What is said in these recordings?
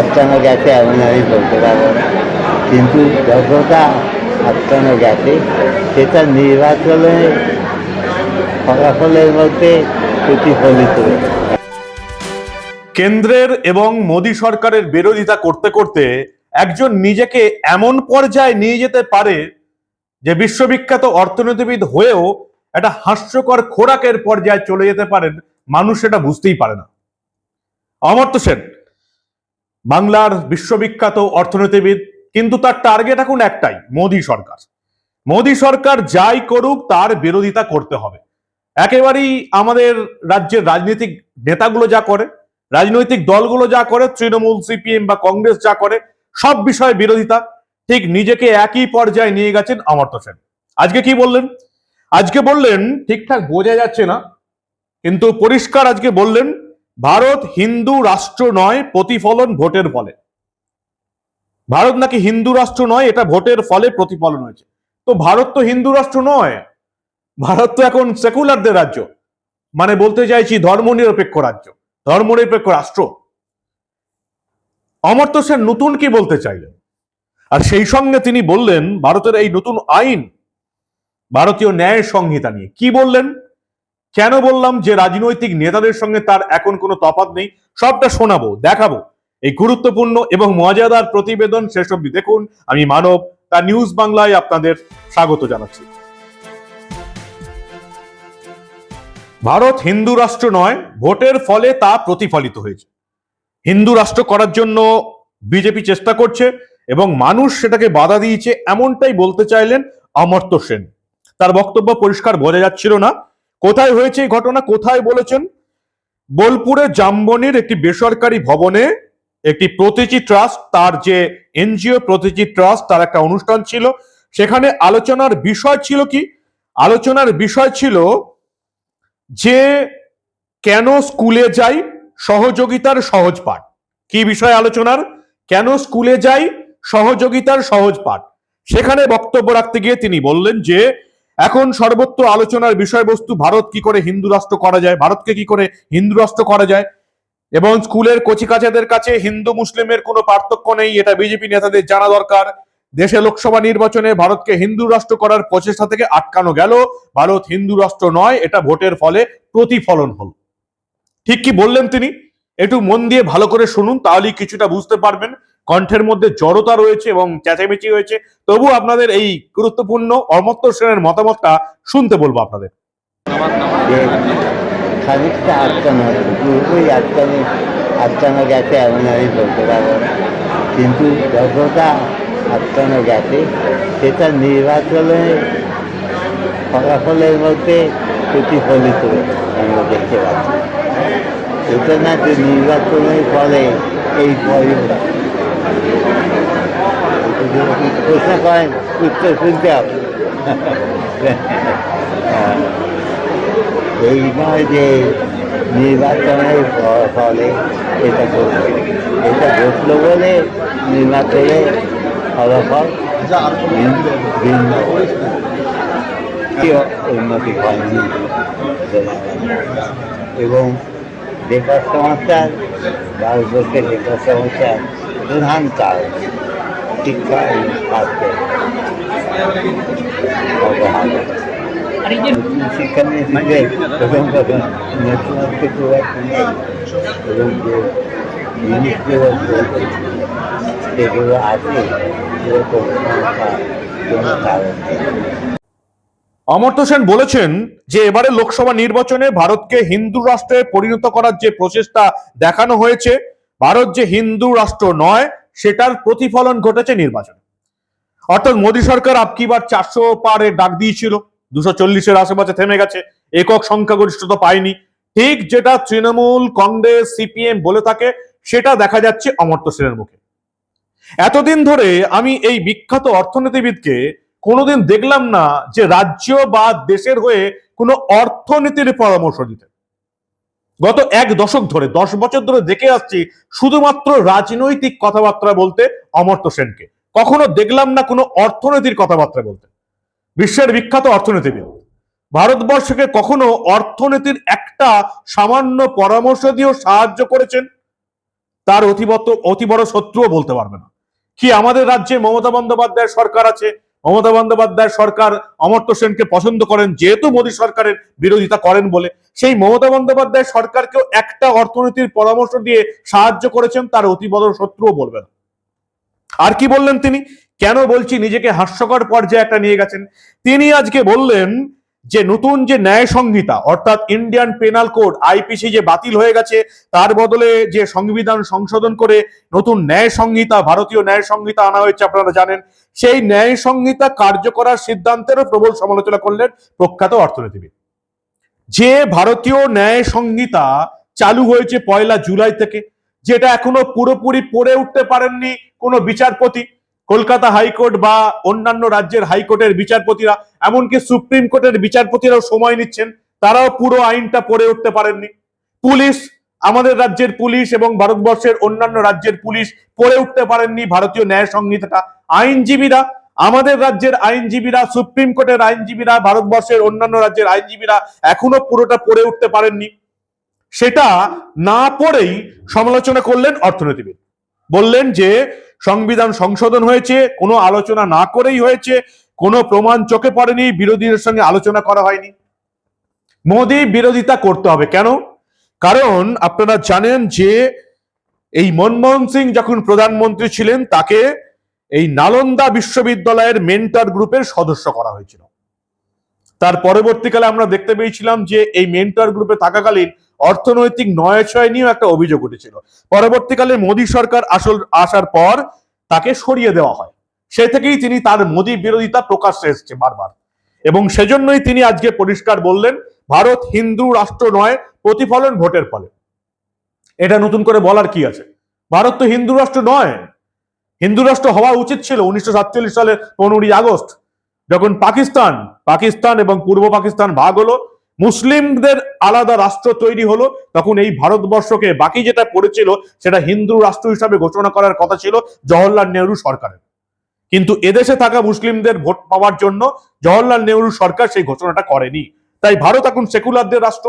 আটকানো গেছে, আমি বলতে পারব না। কিন্তু যতটা আটকানো গেছে, সেটা নির্বাচনে ফলাফলের মধ্যে প্রতিফলিত কেন্দ্রের এবং মোদী সরকারের বিরোধিতা করতে করতে একজন নিজেকে এমন পর্যায়ে নিয়ে যেতে পারে যে বিশ্ববিখ্যাত অর্থনীতিবিদ হয়েও একটা হাস্যকর খোরাকের পর্যায়ে চলে যেতে পারেন। মানুষ সেটা বুঝতেই পারে না। অমর্ত্য সেন বাংলার বিশ্ববিখ্যাত অর্থনীতিবিদ, কিন্তু তার টার্গেট এখন একটাই, মোদী সরকার। মোদী সরকার যাই করুক, তার বিরোধিতা করতে হবে। একেবারেই আমাদের রাজ্যের রাজনৈতিক নেতাগুলো যা করে, রাজনৈতিক দলগুলো যা করে, তৃণমূল, সিপিএম বা কংগ্রেস যা করে, সব বিষয়ে বিরোধিতা। ঠিক নিজেকে একই পর্যায়ে নিয়ে গেছেন অমর্ত্য সেন। আজকে কি বললেন? আজকে বললেন, ঠিকঠাক বোঝা যাচ্ছে না, কিন্তু পরিষ্কার আজকে বললেন ভারত হিন্দু রাষ্ট্র নয়, প্রতিফলন ভোটের ফলে। ভারত নাকি হিন্দু রাষ্ট্র নয়, এটা ভোটের ফলে প্রতিফলন হয়েছে। তো ভারত তো হিন্দু রাষ্ট্র নয়, ভারত তো এখন সেকুলারদের রাজ্য। মানে বলতে চাইছি ধর্মনিরপেক্ষ রাজ্য, ধর্মনিরপেক্ষ রাষ্ট্র। অমর্ত্য সেন নতুন কি বলতে চাইলেন? আর সেই সঙ্গে তিনি বললেন, ভারতের এই নতুন আইন, ভারতীয় ন্যায় সংহিতা নিয়ে। কি বললেন? কেন বললাম যে রাজনৈতিক নেতাদের সঙ্গে তার এখন কোনো তফাৎ নেই? সবটা শোনাবো, দেখাবো। এই গুরুত্বপূর্ণ এবং মজাদার প্রতিবেদন শেষ অব্দি দেখুন। আমি মানব, তার নিউজ বাংলায় আপনাদের স্বাগত জানাচ্ছি। ভারত হিন্দু রাষ্ট্র নয়, ভোটের ফলে তা প্রতিফলিত হয়েছে। হিন্দু রাষ্ট্র করার জন্য বিজেপি চেষ্টা করছে এবং মানুষ সেটাকে বাধা দিয়েছে, এমনটাই বলতে চাইলেন অমর্ত্য সেন। তার বক্তব্য পরিষ্কার বোঝা যাচ্ছিল না। কোথায় হয়েছে এই ঘটনা? কোথায় বলেছেন? বোলপুরে জামবনির একটি বেসরকারি ভবনে একটি প্রতিচি ট্রাস্ট, তার যে এনজিও প্রতিচি ট্রাস্ট, তার একটা অনুষ্ঠান ছিল। সেখানে আলোচনার বিষয় ছিল কি? আলোচনার বিষয় ছিল যে কেন স্কুলে যাই, সহযোগিতার সহজ পাঠ। কি বিষয় আলোচনার? কেন স্কুলে যাই, সহযোগিতার সহজ পাঠ? সেখানে বক্তব্য রাখতে গিয়ে তিনি বললেন যে এখন সর্বত্র আলোচনার বিষয়বস্তু, ভারত কি করে হিন্দু রাষ্ট্র করা যায়, ভারতকে কি করে হিন্দু রাষ্ট্র করা যায় এবং স্কুলের কচিকাচাদের কাছে হিন্দু মুসলিমের কোনো পার্থক্য নেই, এটা বিজেপি নেতাদের জানা দরকার। দেশে লোকসভা নির্বাচনে ভারতকে হিন্দু রাষ্ট্র করার প্রচেষ্টা থেকে আটকানো গেল। ভারত হিন্দু রাষ্ট্র নয়, এটা ভোটের ফলে প্রতিফলন হল। ঠিক কি বললেন তিনি? একটু মন দিয়ে ভালো করে শুনুন, তাহলেই কিছুটা বুঝতে পারবেন। কণ্ঠের মধ্যে জড়তা রয়েছে এবং চেঁচামেচি হয়েছে তবু আপনাদের এই গুরুত্বপূর্ণ অমর্ত্য সেনের মতামতটা শুনতে বলব আপনাদের। আটকানো গেছে এমন আমি বলতে পারব কিন্তু যতটা আটকানো গেছে, সেটা নির্বাচনে ফলাফলের মধ্যে প্রতিফলিত আমরা দেখতে পাচ্ছি। এটা না যে নির্বাচনের ফলে এই পরিবর্তন প্রশ্ন করেন উত্তর শুনতে হবে। এই নয় যে নির্বাচনের ফলে এটা ঘটলো এটা ঘটলো বলে নির্বাচনে ফলাফল ভিন্ন- উন্নতি হয়নি এবং বেকার সমস্যার ভারতবর্ষের বেকার সমস্যার প্রধান কারণ সেরকম কোনো কারণ অমর্ত্য সেন বলেছেন যে এবারে লোকসভা নির্বাচনে ভারতকে হিন্দু রাষ্ট্রে পরিণত করার যে প্রচেষ্টা দেখানো হয়েছে, ভারত যে হিন্দু রাষ্ট্র নয় সেটার প্রতিফলন ঘটেছে নির্বাচনে। অর্থাৎ মোদী সরকার আপকিবার চারশো পারে ডাক দিয়েছিল, দুশো চল্লিশের আশেপাশে থেমে গেছে, একক সংখ্যাগরিষ্ঠতা পায়নি। ঠিক যেটা তৃণমূল, কংগ্রেস, সিপিএম বলে থাকে, সেটা দেখা যাচ্ছে অমর্ত্য সেনের মুখে। এতদিন ধরে আমি এই বিখ্যাত অর্থনীতিবিদকে কোনোদিন দেখলাম না যে রাজ্য বা দেশের হয়ে কোনো অর্থনীতির পরামর্শ দিতে গত এক দশক ধরে, দশ বছর ধরে দেখে আসছি শুধুমাত্র রাজনৈতিক কথাবার্তা বলতে অমর্ত্য সেনকে। কখনো দেখলাম না কোনো অর্থনীতির কথাবার্তা বলতে। বিশ্বের বিখ্যাত অর্থনীতিবিদ। ভারতবর্ষকে কখনো অর্থনীতির একটা সামান্য পরামর্শ দিয়েও সাহায্য করেছেন, তার অতিবত অতি বড় শত্রুও বলতে পারবে না। কি আমাদের রাজ্যে মমতা বন্দ্যোপাধ্যায়ের সরকার আছে? মমতা বন্দ্যোপাধ্যায় সরকার অমর্ত্য সেনকে পছন্দ করেন, যেহেতু মোদী সরকারের বিরোধিতা করেন বলে। সেই মমতা বন্দ্যোপাধ্যায় সরকারকেও একটা অর্থনীতির পরামর্শ দিয়ে সাহায্য করেছেন, তার অতিবদ শত্রুও বলবেন। আর কি বললেন তিনি? কেন বলছি? নিজেকে হাস্যকর পর্যায়ে একটা নিয়ে গেছেন। তিনি আজকে বললেন যে নতুন যে ন্যায় সংহিতা অর্থাৎ ইন্ডিয়ান পেনাল কোড আইপিসি যে বাতিল হয়ে গেছে, তার বদলে যে সংবিধান সংশোধন করে নতুন ন্যায় সংহিতা ভারতীয় ন্যায় সংহিতা আনা হয়েছে, আপনারা জানেন। সেই ন্যায় সংহিতা কার্য করার সিদ্ধান্তেরও প্রবল সমালোচনা করলেন প্রখ্যাত অর্থনীতিবিদ। যে ভারতীয় ন্যায় সংহিতা চালু হয়েছে পয়লা জুলাই থেকে, যেটা এখনও পুরোপুরি পড়ে উঠতে পারেননি কোনো বিচারপতি কলকাতা হাইকোর্ট বা অন্যান্য রাজ্যের হাইকোর্টের বিচারপতিরা, এমনকি সুপ্রিম কোর্টের বিচারপতিরাও সময় নিচ্ছেন, তারাও পুরো আইনটা পড়ে উঠতে পারেননি। পুলিশ, আমাদের রাজ্যের পুলিশ এবং ভারতবর্ষের অন্যান্য রাজ্যের পুলিশ পড়ে উঠতে পারেননি ভারতীয় ন্যায় সংহিতাটা। আইনজীবীরা, আমাদের রাজ্যের আইনজীবীরা, সুপ্রিম কোর্টের আইনজীবীরা, ভারতবর্ষের অন্যান্য রাজ্যের আইনজীবীরা এখনও পুরোটা পড়ে উঠতে পারেননি। সেটা না পড়েই সমালোচনা করলেন অর্থনীতিবিদ। বললেন যে সংবিধান সংশোধন হয়েছে, কোনো আলোচনা না করেই হয়েছে, কোনো প্রমাণ চোখে পড়েনি, বিরোধীদের সঙ্গে আলোচনা করা হয়নি। মোদী বিরোধিতা করতে হবে কেন? কারণ আপনারা জানেন যে এই মনমোহন সিং যখন প্রধানমন্ত্রী ছিলেন, তাকে এই নালন্দা বিশ্ববিদ্যালয়ের মেন্টর গ্রুপের সদস্য করা হয়েছিল। তার পরবর্তীকালে আমরা দেখতে পেয়েছিলাম যে এই মেন্টর গ্রুপে থাকাকালীন অর্থনৈতিক নয় ছয় নিয়েও একটা অভিযোগ উঠেছিল। পরবর্তীকালে মোদী সরকার আসল, আসার পর তাকে সরিয়ে দেওয়া হয়। সে থেকেই তিনি তার মোদী বিরোধিতা প্রকাশ্যে এসছে বারবার। এবং সেজন্যই তিনি আজকে পরিষ্কার বললেন, ভারত হিন্দু রাষ্ট্র নয়, প্রতিফলন ভোটের ফলে। এটা নতুন করে বলার কি আছে? ভারত তো হিন্দু রাষ্ট্র নয়। হিন্দু রাষ্ট্র হওয়া উচিত ছিল উনিশশো সালের পনেরোই আগস্ট। যখন পাকিস্তান পাকিস্তান এবং পূর্ব পাকিস্তান ভাগ হলো, মুসলিমদের আলাদা রাষ্ট্র তৈরি হলো, তখন এই ভারতবর্ষকে বাকি যেটা পড়েছিল, সেটা হিন্দু রাষ্ট্র হিসাবে ঘোষণা করার কথা ছিল জওহরলাল নেহরু সরকারের। কিন্তু এদেশে থাকা মুসলিমদের ভোট পাওয়ার জন্য জওহরলাল নেহরু সরকার সেই ঘোষণাটা করেনি। তাই ভারত এখন সেকুলারদের রাষ্ট্র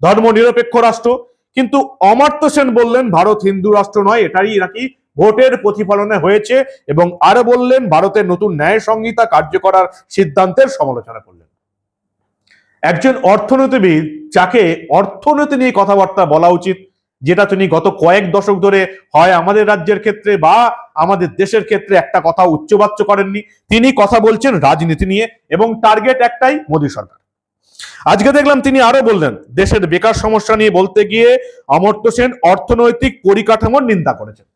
ধর্ম নিরপেক্ষ রাষ্ট্র। কিন্তু অমর্ত্য সেন বললেন, ভারত হিন্দু রাষ্ট্র নয়, এটাই নাকি ভোটের প্রতিফলনে হয়েছে এবং আরও বললেন, ভারতের নতুন ন্যায় সংহিতা কার্য করার সিদ্ধান্তের সমালোচনা করলেন। একজন অর্থনীতিবিদ যাকে অর্থনীতি নিয়ে কথাবার্তা বলা উচিত, যেটা তিনি গত কয়েক দশক ধরে হয় আমাদের রাজ্যের ক্ষেত্রে বা আমাদের দেশের ক্ষেত্রে একটা কথা উচ্চবাচ্য করেননি, তিনি কথা বলছেন রাজনীতি নিয়ে এবং টার্গেট একটাই, মোদী সরকার। আজকে দেখলাম তিনি আরও বললেন, দেশের বেকার সমস্যা নিয়ে বলতে গিয়ে অমর্ত্য সেন অর্থনৈতিক পরিকাঠামোর নিন্দা করেছেন।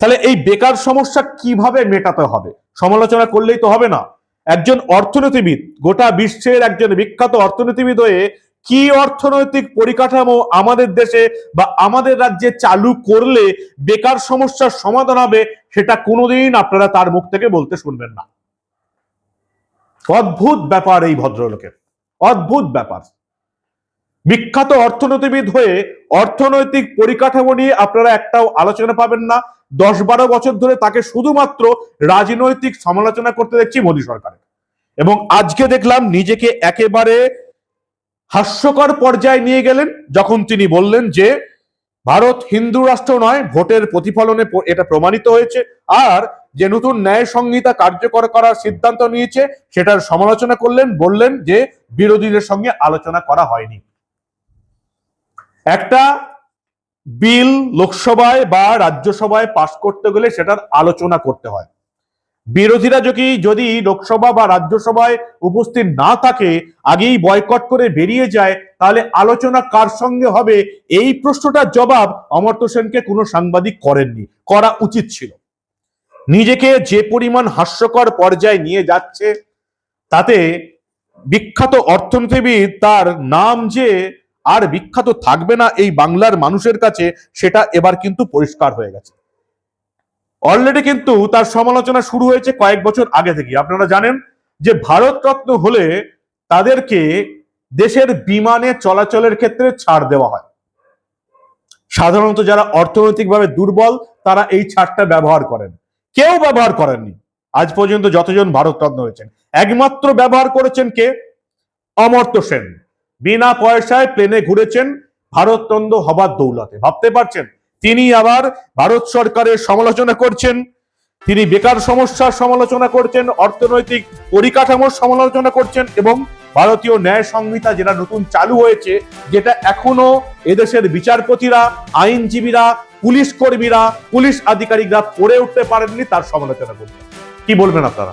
তাহলে এই বেকার সমস্যা কীভাবে মেটাতে হবে? সমালোচনা করলেই তো হবে না। একজন অর্থনীতিবিদ, গোটা বিশ্বের একজন বিখ্যাত অর্থনীতিবিদ হয়ে কি অর্থনৈতিক পরিকাঠামো আমাদের দেশে বা আমাদের রাজ্যে চালু করলে বেকার সমস্যার সমাধান হবে, সেটা কোনোদিন আপনারা তার মুখ থেকে বলতে শুনবেন না। অদ্ভুত ব্যাপার এই ভদ্রলোকের। অদ্ভুত ব্যাপার। বিখ্যাত অর্থনীতিবিদ হয়ে অর্থনৈতিক পরিকাঠামো নিয়ে আপনারা একটাও আলোচনা পাবেন না। দশ বারো বছর ধরে তাকে শুধুমাত্র রাজনৈতিক সমালোচনা করতে দেখছি মোদী সরকারের। এবং আজকে দেখলাম নিজেকে একেবারে হাস্যকর পর্যায়ে নিয়ে গেলেন, যখন তিনি বললেন যে, ভারত হিন্দু রাষ্ট্র নয়, ভোটের প্রতিফলনে এটা প্রমাণিত হয়েছে। আর যে নতুন ন্যায় সংহিতা কার্যকর করার সিদ্ধান্ত নিয়েছে, সেটার সমালোচনা করলেন, বললেন যে, বিরোধীদের সঙ্গে আলোচনা করা হয়নি। একটা বিল লোকসভায় বা রাজ্যসভায় পাশ করতে গেলে সেটার আলোচনা করতে হয়। বিরোধীরা যদি যদি লোকসভা বা রাজ্যসভায় উপস্থিত না থাকে, আগেই বয়কট করে বেরিয়ে যায়, তাহলে আলোচনা কার সঙ্গে হবে? এই প্রশ্নটার জবাব অমর্ত্য সেনকে কোনো সাংবাদিক করেননি, করা উচিত ছিল। নিজেকে যে পরিমাণ হাস্যকর পর্যায়ে নিয়ে যাচ্ছে, তাতে বিখ্যাত অর্থনীতিবিদ তার নাম যে আর বিখ্যাত থাকবে না এই বাংলার মানুষের কাছে, সেটা এবার কিন্তু পরিষ্কার হয়ে গেছে। অলরেডি কিন্তু তার সমালোচনা শুরু হয়েছে কয়েক বছর আগে থেকে আপনারা জানেন যে ভারত রত্ন হলে তাদেরকে দেশের বিমানে চলাচলের ক্ষেত্রে ছাড় দেওয়া হয়। সাধারণত যারা অর্থনৈতিকভাবে দুর্বল, তারা এই ছাড়টা ব্যবহার করেন। কেউ ব্যবহার করেননি। আজ পর্যন্ত যতজন ভারতরত্ন হয়েছেন। একমাত্র ব্যবহার করেছেন কে? অমর্ত্য সেন। বিনা পয়সায় প্লেনে ঘুরেছেন ভারতরত্ন হবার দৌলতে। ভাবতে পারছেন? তিনি আবার ভারত সরকারের সমালোচনা করছেন, তিনি বেকার সমস্যার সমালোচনা করছেন, অর্থনৈতিক পরিকাঠামোর সমালোচনা করছেন এবং ভারতীয় ন্যায় সংহিতা যেটা নতুন চালু হয়েছে, যেটা এখনও এদেশের বিচারপতিরা, আইনজীবীরা, পুলিশ কর্মীরা, পুলিশ আধিকারিকরা পড়ে উঠতে পারেননি, তার সমালোচনা করছেন। কি বলবেন আপনারা?